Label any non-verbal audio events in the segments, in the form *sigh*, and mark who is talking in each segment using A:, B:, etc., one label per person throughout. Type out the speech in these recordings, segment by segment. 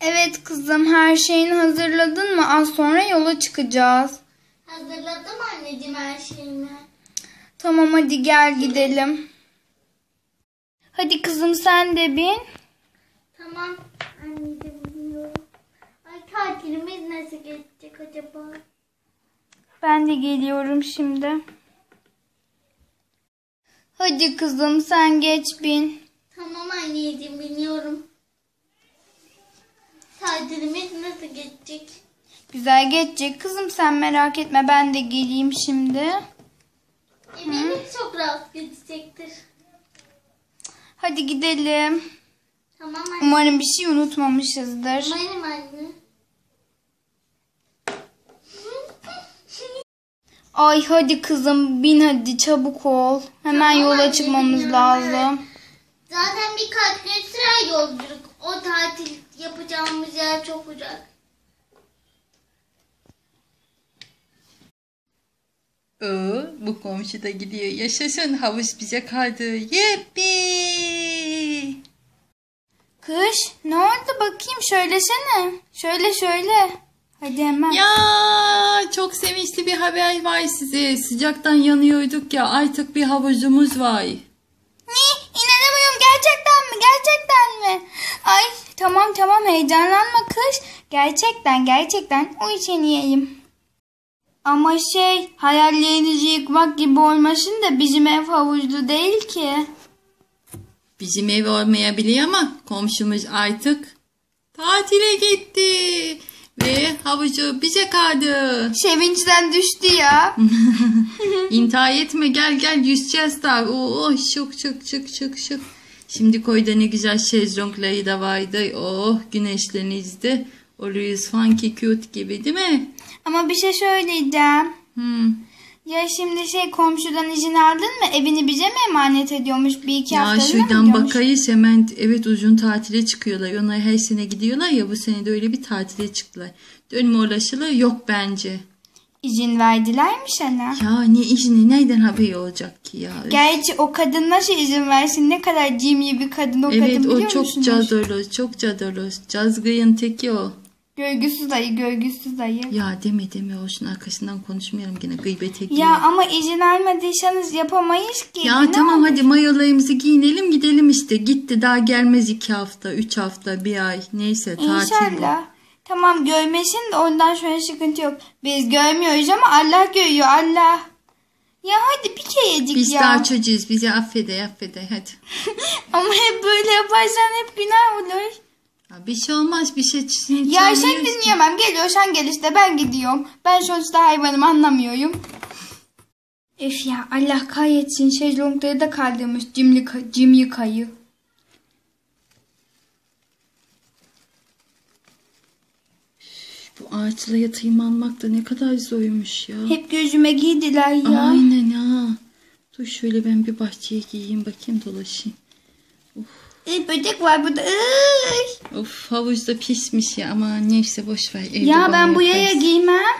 A: Evet kızım her şeyini hazırladın mı? Az sonra yola çıkacağız.
B: Hazırladım anneciğim her şeyimi.
A: Tamam hadi gel gidelim. Hadi kızım sen de bin.
B: Tamam anneciğim. Ay tatilimiz nasıl geçecek acaba?
A: Ben de geliyorum şimdi. Hadi kızım sen geç bin.
B: Tamam anneciğim. Tatilimiz nasıl geçecek?
A: Güzel geçecek kızım sen merak etme ben de geleyim şimdi.
B: Eminim çok rahat geçecektir.
A: Hadi gidelim.
B: Tamam anne.
A: Umarım bir şey unutmamışızdır.
B: Umarım anne.
A: Ay hadi kızım bin hadi çabuk ol. Hemen
B: Tamam
A: yola
B: anne,
A: çıkmamız lazım.
B: Zaten birkaç gün sürer yolculuk. O tatil yapacağımız yer çok uzak.
C: Oo, bu komşu da gidiyor. Yaşasın havuz bize kaldı. Yeppi.
A: Kış ne oldu bakayım söylesene. Şöyle şöyle. Hadi hemen.
C: Ya çok sevinçli bir haber var size. Sıcaktan yanıyorduk ya artık bir havuzumuz var.
A: Ne? İnanamıyorum gerçekten mi? Gerçekten mi? Ay tamam tamam heyecanlanma kış. Gerçekten gerçekten o için yiyeyim. Ama şey hayallerinizi yıkmak gibi olmasın da bizim ev havuzlu değil ki.
C: Bizim ev olmayabiliyor ama komşumuz artık tatile gitti. Ve havucu bize kaldı.
A: Sevinçten düştü ya. *laughs*
C: İntihar etme gel gel yüzeceğiz daha. Oo şık şık şık şık şık. Şimdi koyda ne güzel şezlongları da vardı. Oh güneşlenizdi. Oluyoruz funky cute gibi değil mi?
A: Ama bir şey söyleyeceğim.
C: Hmm.
A: Ya şimdi şey komşudan izin aldın mı? Evini bize mi emanet ediyormuş? Bir iki
C: Ya
A: haftalığına mı
C: şuradan bakayız hemen evet uzun tatile çıkıyorlar. Onlar her sene gidiyorlar ya bu sene de öyle bir tatile çıktılar. Dönme ulaşılı yok bence.
A: İzin verdiler mi sana?
C: Ya ne izni nereden haberi olacak ki ya?
A: Gerçi o kadın nasıl izin versin? Ne kadar cimri bir kadın o kadın
C: evet
A: biliyor
C: o çok cadaloz çok cadaloz. Cazgıyın teki o.
A: Görgüsüz dayı, görgüsüz dayı. Ya.
C: Ya deme deme olsun arkasından konuşmayalım gene gıybet ekmeği.
A: ama izin almadıysanız yapamayız ki.
C: Ya tamam
A: olur?
C: hadi mayolarımızı giyinelim gidelim işte. Gitti daha gelmez iki hafta, üç hafta, bir ay. Neyse tatil.
A: İnşallah. Tamam görmesin de ondan sonra sıkıntı yok. Biz görmüyoruz ama Allah görüyor Allah. Ya hadi bir kerecik
C: Biz
A: ya.
C: daha çocuğuz bizi affede affede hadi. *laughs*
A: Ama hep böyle yaparsan hep günah olur.
C: Ya bir şey olmaz bir şey çizin.
A: Ya sen dinleyemem. Geliyorsan gel işte ben gidiyorum. Ben sonuçta hayvanım anlamıyorum. Öf ya Allah kahretsin şezlongları da kaldırmış cimri, cimri kayı.
C: Ağaçlara tırmanmak da ne kadar zormuş ya.
A: Hep gözüme giydiler ya.
C: Aynen ha. Dur şöyle ben bir bahçeye giyeyim bakayım dolaşayım.
A: Ee, böcek var burada. Iy.
C: Of havuz da pismiş ya ama neyse boş ver. Evde
A: Ya ben bu yaya giymem.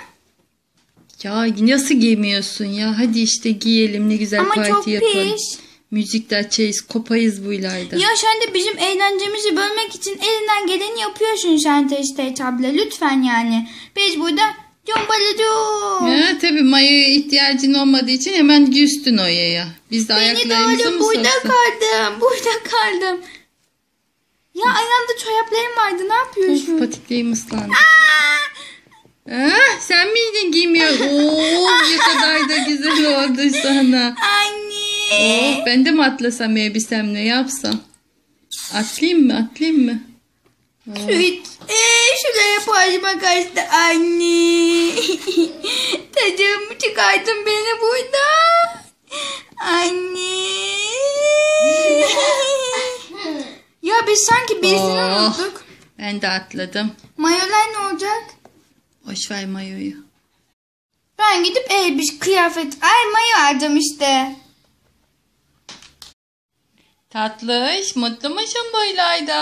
C: Ya nasıl giymiyorsun ya? Hadi işte giyelim ne güzel
A: Ama
C: parti
A: çok
C: yapalım.
A: pis.
C: Müzik de açarız kopayız bu ilayda.
A: Ya sen de bizim eğlencemizi bölmek için elinden geleni yapıyorsun sen Teste abla. Lütfen yani. Biz burada cumbalacağız.
C: Ya tabii mayoya ihtiyacın olmadığı için hemen güstün o yaya. Biz de
A: Beni
C: ayaklarımızı
A: öyle
C: mı
A: burada
C: soksak?
A: kaldım. Burada kaldım. Ya ayağımda çoraplarım vardı. Ne yapıyorsun?
C: Of patiklerim ıslandı. Ah, sen miydin giymiyor? Oo ne kadar da güzel oldu sana.
A: Anne.
C: Oh, ben de mi atlasam elbisem ne yapsam? Atlayayım mı atlayayım mı?
A: Süt. Ee, şuraya parmak kaçtı anne. *laughs* Tacığımı çıkartın beni buradan. Anne. *laughs* ya biz sanki birisini
C: Oh.
A: unuttuk.
C: Ben de atladım.
A: Mayolar ne olacak?
C: Boş ver mayoyu.
A: Ben gidip elbis kıyafet. Ay mayo alacağım işte.
C: Tatlış, mutlu musun boylayda?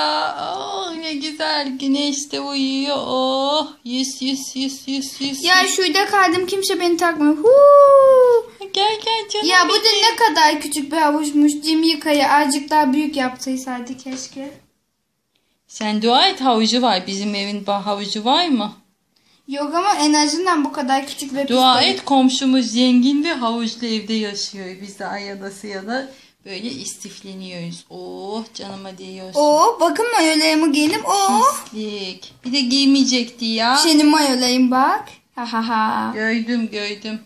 C: Oh ne güzel, güneş de uyuyor. Oh, yüz yüz yüz yüz yüz.
A: Ya şurada kaldım kimse beni takmıyor. Huu.
C: Gel gel canım.
A: Ya bu da ne kadar küçük bir havuzmuş. Cim yıkayı azıcık daha büyük yaptıysaydı keşke.
C: Sen dua et havucu var. Bizim evin havucu var mı?
A: Yok ama en azından bu kadar küçük ve
C: Dua et komşumuz zengin ve havuçlu evde yaşıyor. Biz de ayadası ya da böyle istifleniyoruz. Oh canıma değiyorsun.
A: Oo bakın mayolarımı giydim. Oo.
C: Pislik. Bir de giymeyecekti ya.
A: Senin mayolayım bak. Ha ha ha.
C: Gördüm gördüm.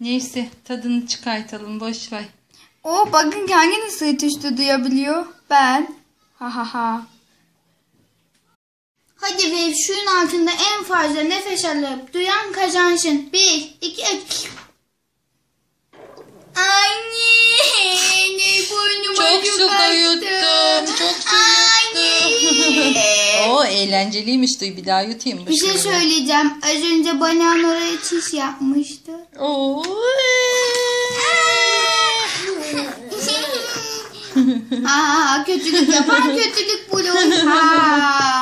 C: Neyse tadını çıkartalım boş ver.
A: Oo bakın hanginiz sırt üstü duyabiliyor? Ben. Ha ha ha. Hadi ve şunun altında en fazla nefes alıp duyan kazansın. Bir, iki, üç. Anne, ne burnuma
C: Çok su yuttum. Çok su yuttum. *laughs* Oo eğlenceliymiş duy bir daha yutayım.
A: Bir şey söyleyeceğim. Az önce bana oraya çiş yapmıştı.
C: Oo.
A: Aa, kötülük yapan *laughs* kötülük bulur. Ha.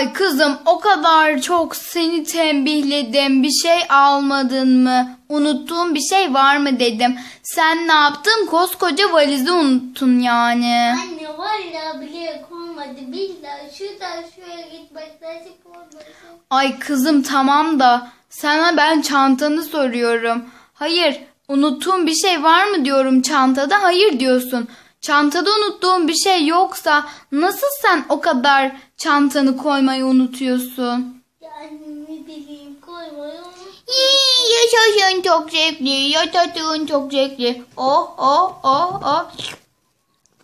A: Ay kızım o kadar çok seni tembihledim. Bir şey almadın mı? Unuttuğun bir şey var mı dedim. Sen ne yaptın? Koskoca valizi unuttun yani.
B: Anne valla bile olmadı. Billahi şuradan şuraya gitmek nasip olmadı.
A: Ay kızım tamam da sana ben çantanı soruyorum. Hayır unuttuğun bir şey var mı diyorum çantada hayır diyorsun. Çantada unuttuğun bir şey yoksa nasıl sen o kadar çantanı koymayı unutuyorsun?
B: Yani ne bileyim koymayı unuttum.
A: Yaşasın çok zevkli, yaşasın çok zevkli. Oh oh oh oh.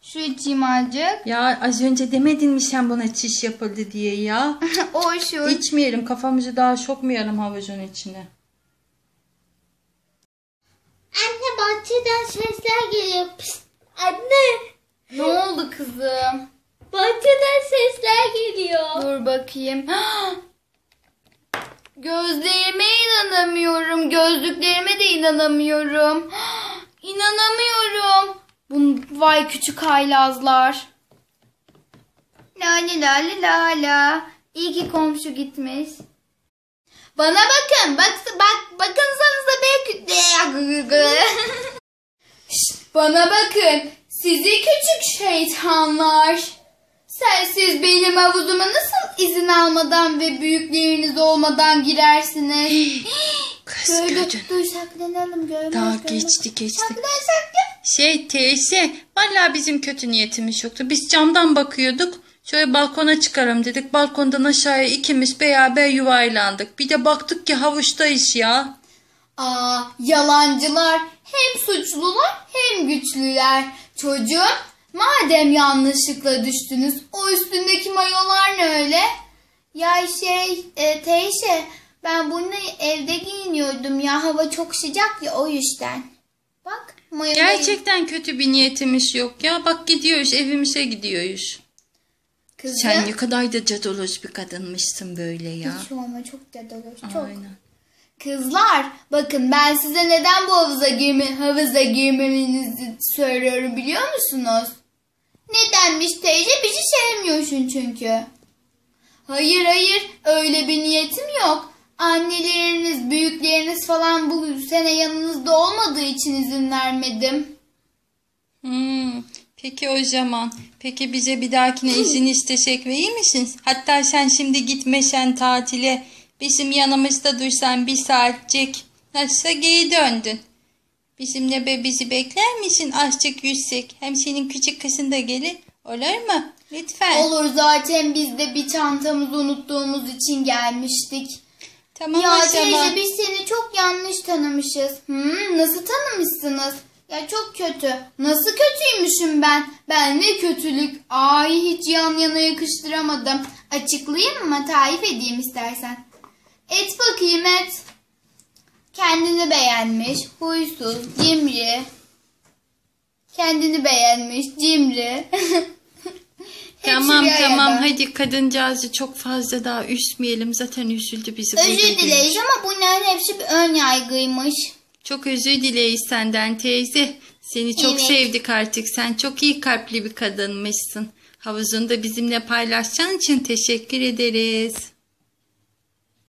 A: Şu içeyim azıcık.
C: Ya az önce demedin mi sen bana çiş yapıldı diye ya? *laughs*
A: o şu.
C: İçmeyelim kafamızı daha sokmayalım havucun içine.
B: Anne bahçeden sesler geliyor. Pişt. Anne
A: Ne oldu kızım?
B: bahçeden sesler geliyor.
A: Dur bakayım. *gasps* Gözlerime inanamıyorum. Gözlüklerime de inanamıyorum. *gasps* İnanamıyorum. Bu vay küçük haylazlar. La la la la la la. İyi ki komşu gitmiş. Bana bakın. Bak, bak bakınsanıza belki. Bana bakın. Sizi küçük şeytanlar. Sensiz benim havuzuma nasıl izin almadan ve büyükleriniz olmadan girersiniz? *gasps*
C: Kız
A: Şöyle
C: gördün.
A: dur saklanalım görmez.
C: Daha geçti geçti.
A: Saklan saklan.
C: Şey teyze vallahi bizim kötü niyetimiz yoktu. Biz camdan bakıyorduk. Şöyle balkona çıkarım dedik. Balkondan aşağıya ikimiz beraber yuvarlandık. Bir de baktık ki havuçtayız ya.
A: Aa yalancılar hem suçlular hem güçlüler. Çocuğum madem yanlışlıkla düştünüz o üstündeki mayolar ne öyle? Ya şey e, teyze ben bunu evde giyiniyordum ya hava çok sıcak ya o yüzden. Bak mayoları.
C: Gerçekten kötü bir niyetimiz yok ya. Bak gidiyoruz evimize gidiyoruz.
A: Kızım.
C: Sen ne kadar da cadaloz bir kadınmışsın böyle ya.
A: Hiç olma çok dedaloş çok.
C: Aynen.
A: Kızlar bakın ben size neden bu havuza girme, havuza girmemenizi söylüyorum biliyor musunuz? Nedenmiş teyze bizi sevmiyorsun çünkü. Hayır hayır öyle bir niyetim yok. Anneleriniz, büyükleriniz falan bu sene yanınızda olmadığı için izin vermedim.
C: Hmm, peki o zaman. Peki bize bir dahakine *clears throat* izin istesek verir misin? Hatta sen şimdi gitmesen tatile bizim yanımızda dursan bir saatcik. Nasılsa geri döndün. Bizimle be bizi bekler misin? Azıcık yüzsek. Hem senin küçük kızın da gelir. Olur mu? Lütfen.
A: Olur zaten biz de bir çantamızı unuttuğumuz için gelmiştik.
C: Tamam
A: Ya
C: o zaman.
A: teyze biz seni çok yanlış tanımışız. Hmm, nasıl tanımışsınız? Ya çok kötü. Nasıl kötüymüşüm ben? Ben ne kötülük. Ay hiç yan yana yakıştıramadım. Açıklayayım mı? Tarif edeyim istersen. Et bakayım et. Kendini beğenmiş, huysuz, cimri. Kendini beğenmiş, cimri. *laughs* Hepsi
C: Tamam
A: arada.
C: tamam hadi kadıncağızı çok fazla daha üzmeyelim. Zaten üzüldü bizi burada
A: Özür
C: görünce.
A: dileriz ama bunların hepsi bir ön yargıymış.
C: Çok özür dileyiz senden teyze. Seni çok
A: Evet.
C: sevdik artık. Sen çok iyi kalpli bir kadınmışsın. Havuzunda bizimle paylaşacağın için teşekkür ederiz.